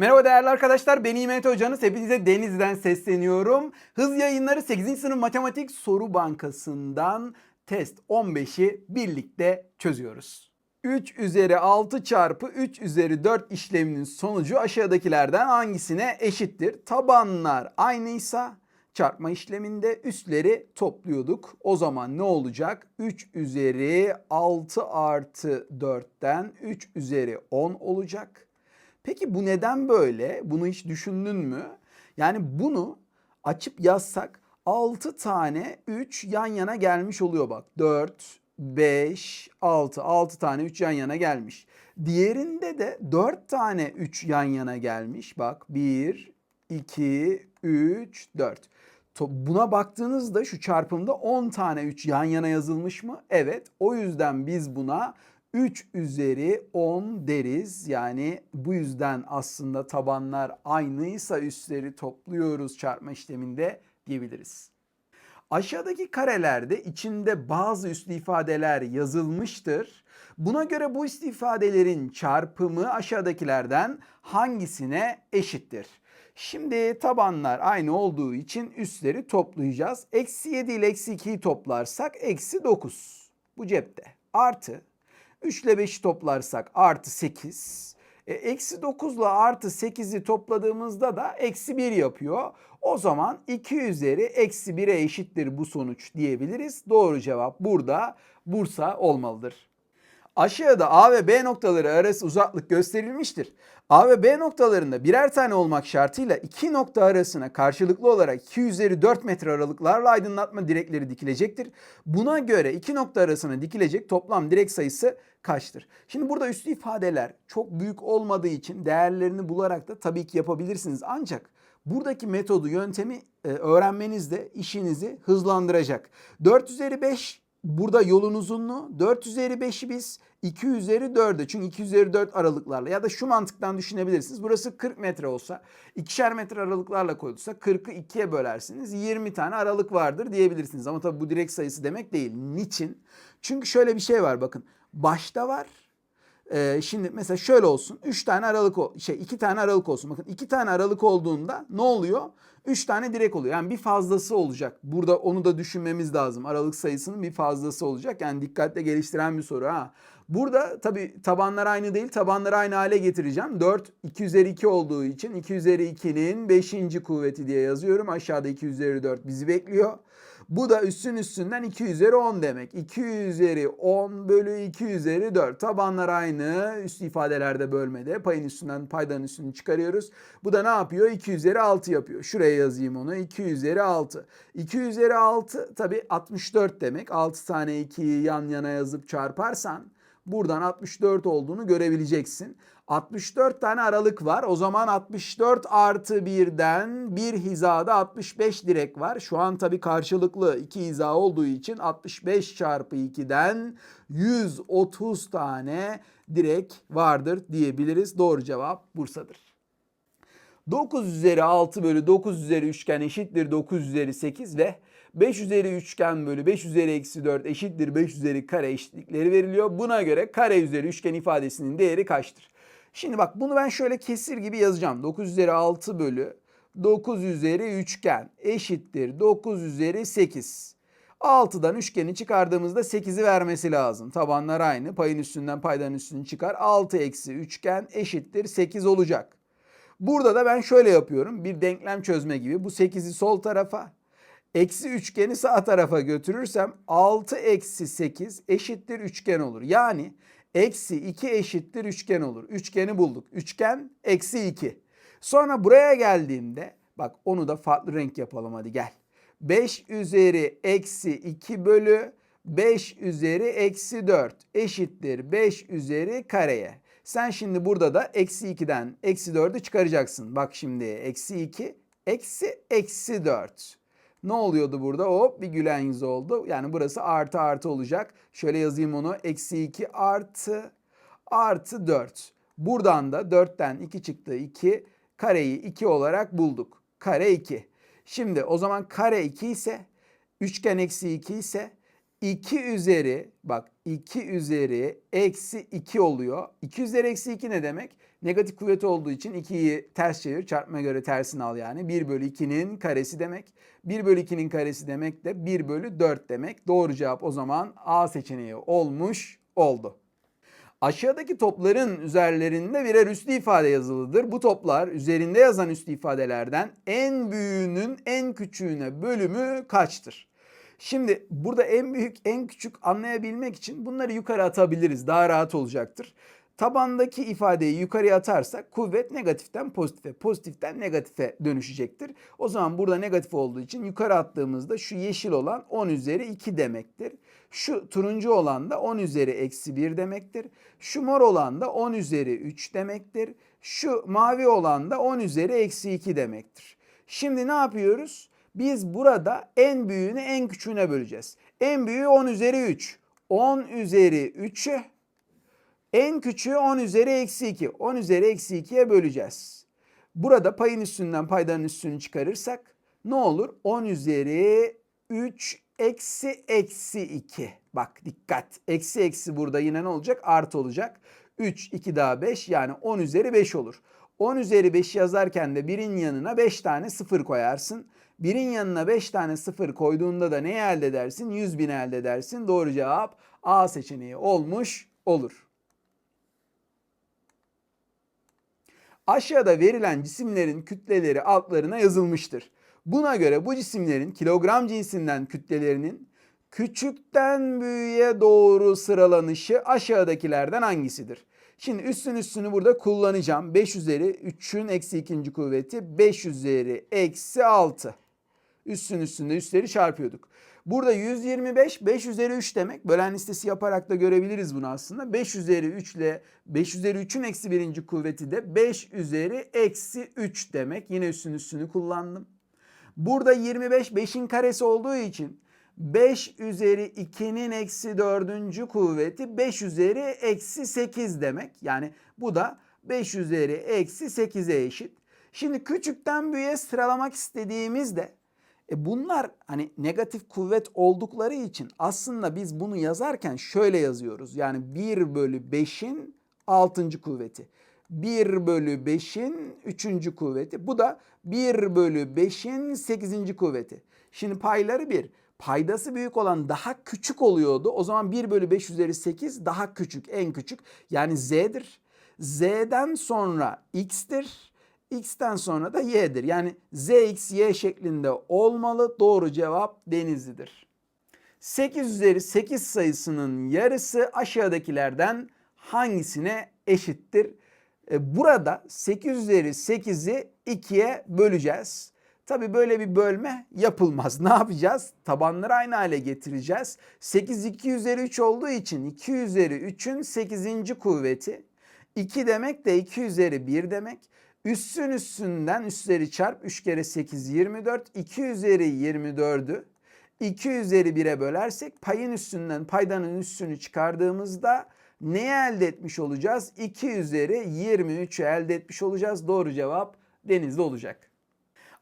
Merhaba değerli arkadaşlar ben İmet Hocanız. Hepinize Deniz'den sesleniyorum. Hız yayınları 8. sınıf matematik soru bankasından test 15'i birlikte çözüyoruz. 3 üzeri 6 çarpı 3 üzeri 4 işleminin sonucu aşağıdakilerden hangisine eşittir? Tabanlar aynıysa çarpma işleminde üstleri topluyorduk. O zaman ne olacak? 3 üzeri 6 artı 4'ten 3 üzeri 10 olacak. Peki bu neden böyle? Bunu hiç düşündün mü? Yani bunu açıp yazsak 6 tane 3 yan yana gelmiş oluyor bak. 4, 5, 6. 6 tane 3 yan yana gelmiş. Diğerinde de 4 tane 3 yan yana gelmiş. Bak 1, 2, 3, 4. To- Buna baktığınızda şu çarpımda 10 tane 3 yan yana yazılmış mı? Evet. O yüzden biz buna 3 üzeri 10 deriz. Yani bu yüzden aslında tabanlar aynıysa üstleri topluyoruz çarpma işleminde diyebiliriz. Aşağıdaki karelerde içinde bazı üslü ifadeler yazılmıştır. Buna göre bu üslü ifadelerin çarpımı aşağıdakilerden hangisine eşittir? Şimdi tabanlar aynı olduğu için üstleri toplayacağız. Eksi 7 ile eksi 2'yi toplarsak eksi 9. Bu cepte. Artı 3 ile 5'i toplarsak artı 8. E, eksi 9 ile artı 8'i topladığımızda da eksi 1 yapıyor. O zaman 2 üzeri eksi 1'e eşittir bu sonuç diyebiliriz. Doğru cevap burada Bursa olmalıdır. Aşağıda A ve B noktaları arası uzaklık gösterilmiştir. A ve B noktalarında birer tane olmak şartıyla iki nokta arasına karşılıklı olarak 2 üzeri 4 metre aralıklarla aydınlatma direkleri dikilecektir. Buna göre iki nokta arasına dikilecek toplam direk sayısı kaçtır? Şimdi burada üslü ifadeler çok büyük olmadığı için değerlerini bularak da tabii ki yapabilirsiniz. Ancak buradaki metodu, yöntemi e, öğrenmeniz de işinizi hızlandıracak. 4 üzeri 5 burada yolun uzunluğu 4 üzeri 5'i biz 2 üzeri 4'e çünkü 2 üzeri 4 aralıklarla ya da şu mantıktan düşünebilirsiniz. Burası 40 metre olsa ikişer metre aralıklarla koyulsa 40'ı 2'ye bölersiniz 20 tane aralık vardır diyebilirsiniz. Ama tabii bu direkt sayısı demek değil. Niçin? Çünkü şöyle bir şey var bakın başta var ee, şimdi mesela şöyle olsun. 3 tane aralık şey 2 tane aralık olsun. Bakın 2 tane aralık olduğunda ne oluyor? 3 tane direk oluyor. Yani bir fazlası olacak. Burada onu da düşünmemiz lazım. Aralık sayısının bir fazlası olacak. Yani dikkatle geliştiren bir soru ha. Burada tabii tabanlar aynı değil. Tabanları aynı hale getireceğim. 4 2 üzeri 2 olduğu için 2 üzeri 2'nin 5. kuvveti diye yazıyorum. Aşağıda 2 üzeri 4 bizi bekliyor. Bu da üstün üstünden 2 üzeri 10 demek. 2 üzeri 10 bölü 2 üzeri 4. Tabanlar aynı. Üst ifadelerde bölmede. Payın üstünden paydanın üstünü çıkarıyoruz. Bu da ne yapıyor? 2 üzeri 6 yapıyor. Şuraya yazayım onu. 2 üzeri 6. 2 üzeri 6 tabi 64 demek. 6 tane 2'yi yan yana yazıp çarparsan buradan 64 olduğunu görebileceksin. 64 tane aralık var. O zaman 64 artı 1'den bir hizada 65 direk var. Şu an tabii karşılıklı iki hiza olduğu için 65 çarpı 2'den 130 tane direk vardır diyebiliriz. Doğru cevap Bursa'dır. 9 üzeri 6 bölü 9 üzeri üçgen eşittir 9 üzeri 8 ve 5 üzeri üçgen bölü 5 üzeri eksi 4 eşittir 5 üzeri kare eşitlikleri veriliyor. Buna göre kare üzeri üçgen ifadesinin değeri kaçtır? Şimdi bak bunu ben şöyle kesir gibi yazacağım. 9 üzeri 6 bölü 9 üzeri üçgen eşittir 9 üzeri 8. 6'dan üçgeni çıkardığımızda 8'i vermesi lazım. Tabanlar aynı. Payın üstünden paydanın üstünü çıkar. 6 eksi üçgen eşittir 8 olacak. Burada da ben şöyle yapıyorum. Bir denklem çözme gibi. Bu 8'i sol tarafa, eksi üçgeni sağ tarafa götürürsem 6 eksi 8 eşittir üçgen olur. Yani eksi 2 eşittir üçgen olur. Üçgeni bulduk. Üçgen eksi 2. Sonra buraya geldiğimde bak onu da farklı renk yapalım hadi gel. 5 üzeri eksi 2 bölü 5 üzeri eksi 4 eşittir 5 üzeri kareye. Sen şimdi burada da eksi 2'den eksi 4'ü çıkaracaksın. Bak şimdi eksi 2 eksi eksi 4. Ne oluyordu burada? Hop bir gülen yüz oldu. Yani burası artı artı olacak. Şöyle yazayım onu. Eksi 2 artı artı 4. Buradan da 4'ten 2 çıktı 2. Kareyi 2 olarak bulduk. Kare 2. Şimdi o zaman kare 2 ise üçgen eksi 2 ise 2 üzeri bak 2 üzeri eksi 2 oluyor. 2 üzeri eksi 2 ne demek? Negatif kuvveti olduğu için 2'yi ters çevir. Çarpma göre tersini al yani. 1 bölü 2'nin karesi demek. 1 bölü 2'nin karesi demek de 1 bölü 4 demek. Doğru cevap o zaman A seçeneği olmuş oldu. Aşağıdaki topların üzerlerinde birer üslü ifade yazılıdır. Bu toplar üzerinde yazan üslü ifadelerden en büyüğünün en küçüğüne bölümü kaçtır? Şimdi burada en büyük en küçük anlayabilmek için bunları yukarı atabiliriz. Daha rahat olacaktır. Tabandaki ifadeyi yukarıya atarsak kuvvet negatiften pozitife, pozitiften negatife dönüşecektir. O zaman burada negatif olduğu için yukarı attığımızda şu yeşil olan 10 üzeri 2 demektir. Şu turuncu olan da 10 üzeri eksi 1 demektir. Şu mor olan da 10 üzeri 3 demektir. Şu mavi olan da 10 üzeri eksi 2 demektir. Şimdi ne yapıyoruz? Biz burada en büyüğünü en küçüğüne böleceğiz. En büyüğü 10 üzeri 3. 10 üzeri 3'ü en küçüğü 10 üzeri eksi 2. 10 üzeri eksi 2'ye böleceğiz. Burada payın üstünden paydanın üstünü çıkarırsak ne olur? 10 üzeri 3 eksi eksi 2. Bak dikkat. Eksi eksi burada yine ne olacak? Artı olacak. 3, 2 daha 5 yani 10 üzeri 5 olur. 10 üzeri 5 yazarken de birin yanına 5 tane sıfır koyarsın. Birin yanına 5 tane sıfır koyduğunda da neyi elde edersin? 100 bin elde edersin. Doğru cevap A seçeneği olmuş olur. Aşağıda verilen cisimlerin kütleleri altlarına yazılmıştır. Buna göre bu cisimlerin kilogram cinsinden kütlelerinin küçükten büyüğe doğru sıralanışı aşağıdakilerden hangisidir? Şimdi üstün üstünü burada kullanacağım. 5 üzeri 3'ün eksi ikinci kuvveti 5 üzeri eksi 6. Üstün üstünde üstleri çarpıyorduk. Burada 125 5 üzeri 3 demek. Bölen listesi yaparak da görebiliriz bunu aslında. 5 üzeri 3 ile 5 üzeri 3'ün eksi birinci kuvveti de 5 üzeri eksi 3 demek. Yine üstün üstünü kullandım. Burada 25 5'in karesi olduğu için 5 üzeri 2'nin eksi 4. kuvveti 5 üzeri eksi 8 demek. Yani bu da 5 üzeri eksi 8'e eşit. Şimdi küçükten büyüğe sıralamak istediğimizde e bunlar hani negatif kuvvet oldukları için aslında biz bunu yazarken şöyle yazıyoruz. Yani 1 bölü 5'in 6. kuvveti. 1 bölü 5'in 3. kuvveti. Bu da 1 bölü 5'in 8. kuvveti. Şimdi payları 1. Paydası büyük olan daha küçük oluyordu. O zaman 1 bölü 5 üzeri 8 daha küçük, en küçük. Yani z'dir. Z'den sonra x'tir. X'ten sonra da y'dir. Yani z, x, y şeklinde olmalı. Doğru cevap Denizli'dir. 8 üzeri 8 sayısının yarısı aşağıdakilerden hangisine eşittir? E, burada 8 üzeri 8'i 2'ye böleceğiz. Tabi böyle bir bölme yapılmaz. Ne yapacağız? Tabanları aynı hale getireceğiz. 8 2 üzeri 3 olduğu için 2 üzeri 3'ün 8. kuvveti. 2 demek de 2 üzeri 1 demek. Üssün üstünden üstleri çarp 3 kere 8 24. 2 üzeri 24'ü 2 üzeri 1'e bölersek payın üstünden paydanın üstünü çıkardığımızda neyi elde etmiş olacağız? 2 üzeri 23'ü elde etmiş olacağız. Doğru cevap denizde olacak.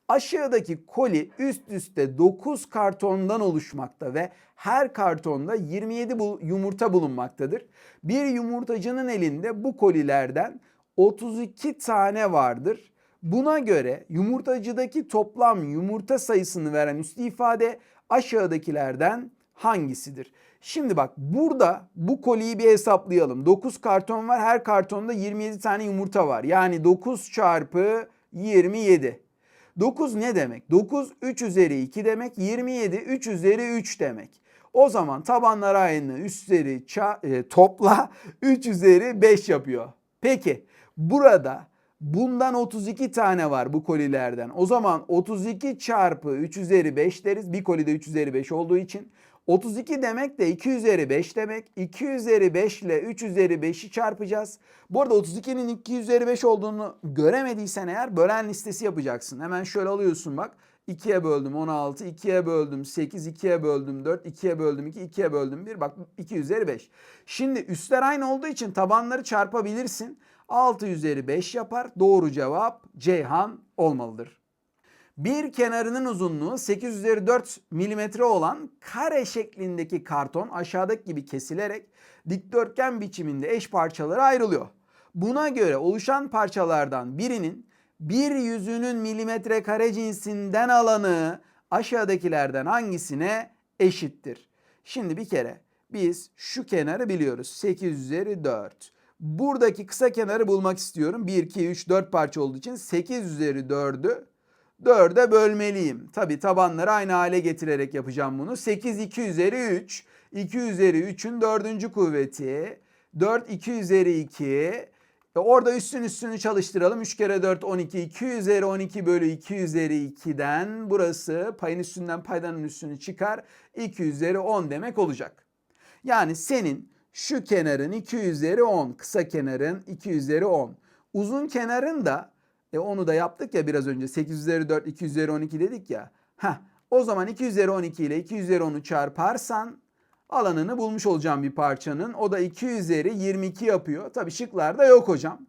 Aşağıdaki koli üst üste 9 kartondan oluşmakta ve her kartonda 27 yumurta bulunmaktadır. Bir yumurtacının elinde bu kolilerden 32 tane vardır. Buna göre yumurtacıdaki toplam yumurta sayısını veren üslü ifade aşağıdakilerden hangisidir? Şimdi bak burada bu koliyi bir hesaplayalım. 9 karton var. Her kartonda 27 tane yumurta var. Yani 9 çarpı 27. 9 ne demek? 9 3 üzeri 2 demek. 27 3 üzeri 3 demek. O zaman tabanlar aynı üstleri e, topla 3 üzeri 5 yapıyor. Peki burada bundan 32 tane var bu kolilerden. O zaman 32 çarpı 3 üzeri 5 deriz. Bir kolide 3 üzeri 5 olduğu için. 32 demek de 2 üzeri 5 demek. 2 üzeri 5 ile 3 üzeri 5'i çarpacağız. Bu arada 32'nin 2 üzeri 5 olduğunu göremediysen eğer bölen listesi yapacaksın. Hemen şöyle alıyorsun bak. 2'ye böldüm 16, 2'ye böldüm 8, 2'ye böldüm 4, 2'ye böldüm 2, 2'ye böldüm 1. Bak 2 üzeri 5. Şimdi üstler aynı olduğu için tabanları çarpabilirsin. 6 üzeri 5 yapar. Doğru cevap Ceyhan olmalıdır. Bir kenarının uzunluğu 8 üzeri 4 milimetre olan kare şeklindeki karton aşağıdaki gibi kesilerek dikdörtgen biçiminde eş parçalara ayrılıyor. Buna göre oluşan parçalardan birinin bir yüzünün milimetre kare cinsinden alanı aşağıdakilerden hangisine eşittir? Şimdi bir kere biz şu kenarı biliyoruz. 8 üzeri 4. Buradaki kısa kenarı bulmak istiyorum. 1, 2, 3, 4 parça olduğu için 8 üzeri 4'ü 4'e bölmeliyim. Tabi tabanları aynı hale getirerek yapacağım bunu. 8 2 üzeri 3. 2 üzeri 3'ün dördüncü kuvveti. 4 2 üzeri 2. E orada üstün üstünü çalıştıralım. 3 kere 4 12. 2 üzeri 12 bölü 2 üzeri 2'den burası payın üstünden paydanın üstünü çıkar. 2 üzeri 10 demek olacak. Yani senin şu kenarın 2 üzeri 10. Kısa kenarın 2 üzeri 10. Uzun kenarın da e onu da yaptık ya biraz önce 8 üzeri 4 2 üzeri 12 dedik ya. Heh, o zaman 2 üzeri 12 ile 2 üzeri 10'u çarparsan alanını bulmuş olacağım bir parçanın. O da 2 üzeri 22 yapıyor. Tabi şıklarda yok hocam.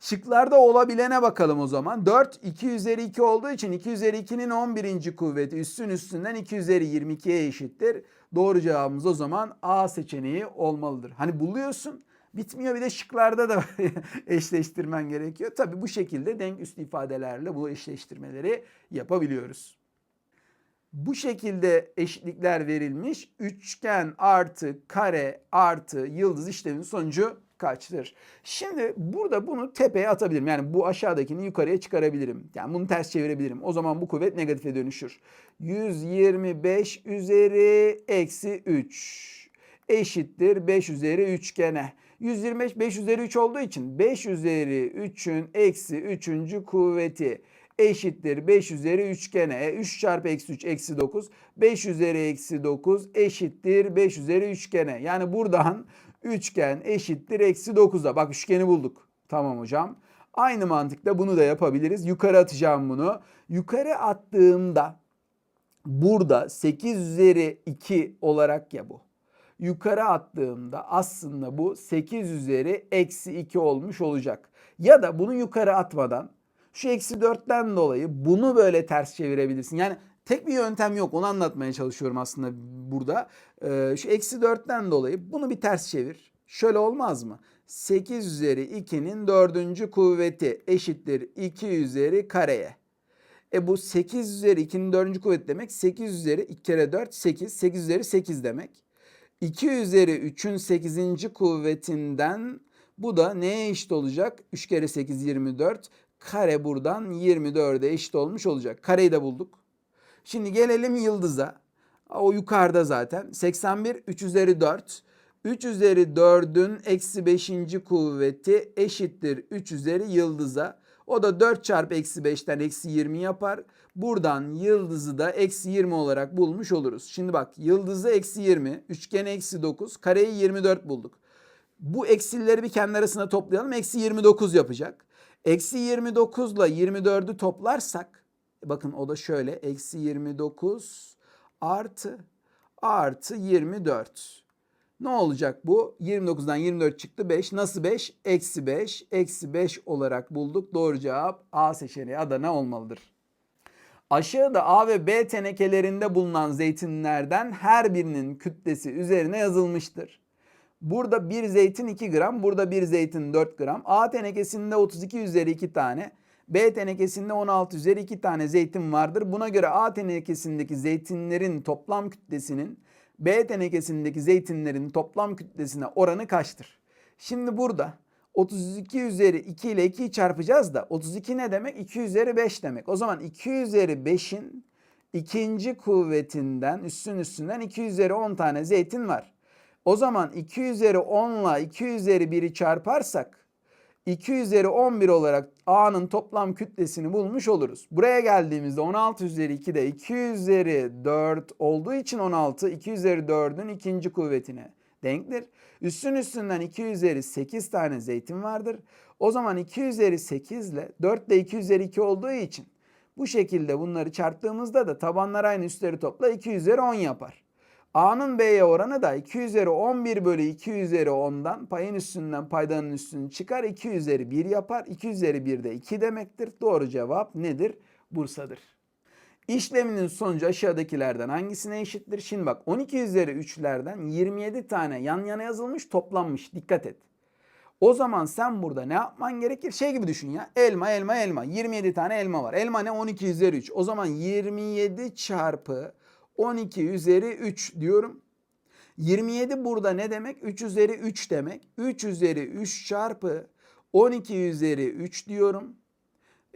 Şıklarda olabilene bakalım o zaman. 4 2 üzeri 2 olduğu için 2 üzeri 2'nin 11. kuvveti üstün üstünden 2 üzeri 22'ye eşittir. Doğru cevabımız o zaman A seçeneği olmalıdır. Hani buluyorsun bitmiyor bir de şıklarda da eşleştirmen gerekiyor. Tabi bu şekilde denk üst ifadelerle bu eşleştirmeleri yapabiliyoruz. Bu şekilde eşitlikler verilmiş. Üçgen artı kare artı yıldız işleminin sonucu kaçtır? Şimdi burada bunu tepeye atabilirim. Yani bu aşağıdakini yukarıya çıkarabilirim. Yani bunu ters çevirebilirim. O zaman bu kuvvet negatife dönüşür. 125 üzeri eksi 3 eşittir 5 üzeri 3 gene. 125 5 üzeri 3 olduğu için 5 üzeri 3'ün eksi 3. kuvveti eşittir 5 üzeri 3 gene. E, 3 çarpı eksi 3 eksi 9. 5 üzeri eksi 9 eşittir 5 üzeri 3 gene. Yani buradan üçgen eşittir eksi 9'a. Bak üçgeni bulduk. Tamam hocam. Aynı mantıkla bunu da yapabiliriz. Yukarı atacağım bunu. Yukarı attığımda burada 8 üzeri 2 olarak ya bu. Yukarı attığımda aslında bu 8 üzeri eksi 2 olmuş olacak. Ya da bunu yukarı atmadan şu eksi 4'ten dolayı bunu böyle ters çevirebilirsin. Yani tek bir yöntem yok onu anlatmaya çalışıyorum aslında burada. Ee, şu eksi 4'ten dolayı bunu bir ters çevir. Şöyle olmaz mı? 8 üzeri 2'nin dördüncü kuvveti eşittir 2 üzeri kareye. E bu 8 üzeri 2'nin dördüncü kuvveti demek 8 üzeri 2 kere 4 8. 8 üzeri 8 demek. 2 üzeri 3'ün 8. kuvvetinden bu da neye eşit olacak? 3 kere 8 24. Kare buradan 24'e eşit olmuş olacak. Kareyi de bulduk. Şimdi gelelim yıldıza. O yukarıda zaten. 81 3 üzeri 4. 3 üzeri 4'ün eksi 5. kuvveti eşittir 3 üzeri yıldıza. O da 4 çarpı eksi 5'ten eksi 20 yapar. Buradan yıldızı da eksi 20 olarak bulmuş oluruz. Şimdi bak yıldızı eksi 20, üçgen eksi 9, kareyi 24 bulduk. Bu eksileri bir kendi arasına toplayalım. Eksi 29 yapacak. Eksi 29 ile 24'ü toplarsak bakın o da şöyle eksi 29 artı artı 24. Ne olacak bu? 29'dan 24 çıktı 5. Nasıl 5? Eksi 5. Eksi 5 olarak bulduk. Doğru cevap A seçeneği Adana olmalıdır. Aşağıda A ve B tenekelerinde bulunan zeytinlerden her birinin kütlesi üzerine yazılmıştır. Burada bir zeytin 2 gram, burada bir zeytin 4 gram. A tenekesinde 32 üzeri 2 tane, B tenekesinde 16 üzeri 2 tane zeytin vardır. Buna göre A tenekesindeki zeytinlerin toplam kütlesinin B tenekesindeki zeytinlerin toplam kütlesine oranı kaçtır? Şimdi burada 32 üzeri 2 ile 2'yi çarpacağız da 32 ne demek? 2 üzeri 5 demek. O zaman 2 üzeri 5'in ikinci kuvvetinden üstün üstünden 2 üzeri 10 tane zeytin var. O zaman 2 üzeri 10 ile 2 üzeri 1'i çarparsak 2 üzeri 11 olarak A'nın toplam kütlesini bulmuş oluruz. Buraya geldiğimizde 16 üzeri 2 de 2 üzeri 4 olduğu için 16 2 üzeri 4'ün ikinci kuvvetine denktir. Üstün üstünden 2 üzeri 8 tane zeytin vardır. O zaman 2 üzeri 8 ile 4 de 2 üzeri 2 olduğu için bu şekilde bunları çarptığımızda da tabanlar aynı üstleri topla 2 üzeri 10 yapar. A'nın B'ye oranı da 2 üzeri 11 bölü 2 üzeri 10'dan payın üstünden paydanın üstünü çıkar. 2 üzeri 1 yapar. 2 üzeri 1 de 2 demektir. Doğru cevap nedir? Bursa'dır. İşleminin sonucu aşağıdakilerden hangisine eşittir? Şimdi bak 12 üzeri 3'lerden 27 tane yan yana yazılmış toplanmış. Dikkat et. O zaman sen burada ne yapman gerekir? Şey gibi düşün ya. Elma, elma, elma. 27 tane elma var. Elma ne? 12 üzeri 3. O zaman 27 çarpı 12 üzeri 3 diyorum. 27 burada ne demek? 3 üzeri 3 demek. 3 üzeri 3 çarpı 12 üzeri 3 diyorum.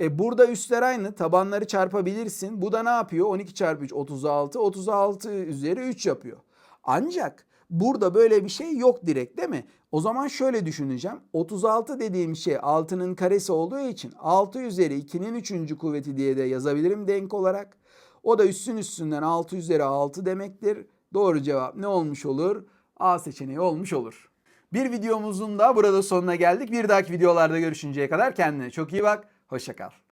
E burada üstler aynı. Tabanları çarpabilirsin. Bu da ne yapıyor? 12 çarpı 3 36. 36 üzeri 3 yapıyor. Ancak burada böyle bir şey yok direkt değil mi? O zaman şöyle düşüneceğim. 36 dediğim şey 6'nın karesi olduğu için 6 üzeri 2'nin 3. kuvveti diye de yazabilirim denk olarak. O da üstün üstünden 6 üzeri 6 demektir. Doğru cevap ne olmuş olur? A seçeneği olmuş olur. Bir videomuzun da burada sonuna geldik. Bir dahaki videolarda görüşünceye kadar kendine çok iyi bak. Hoşça kal.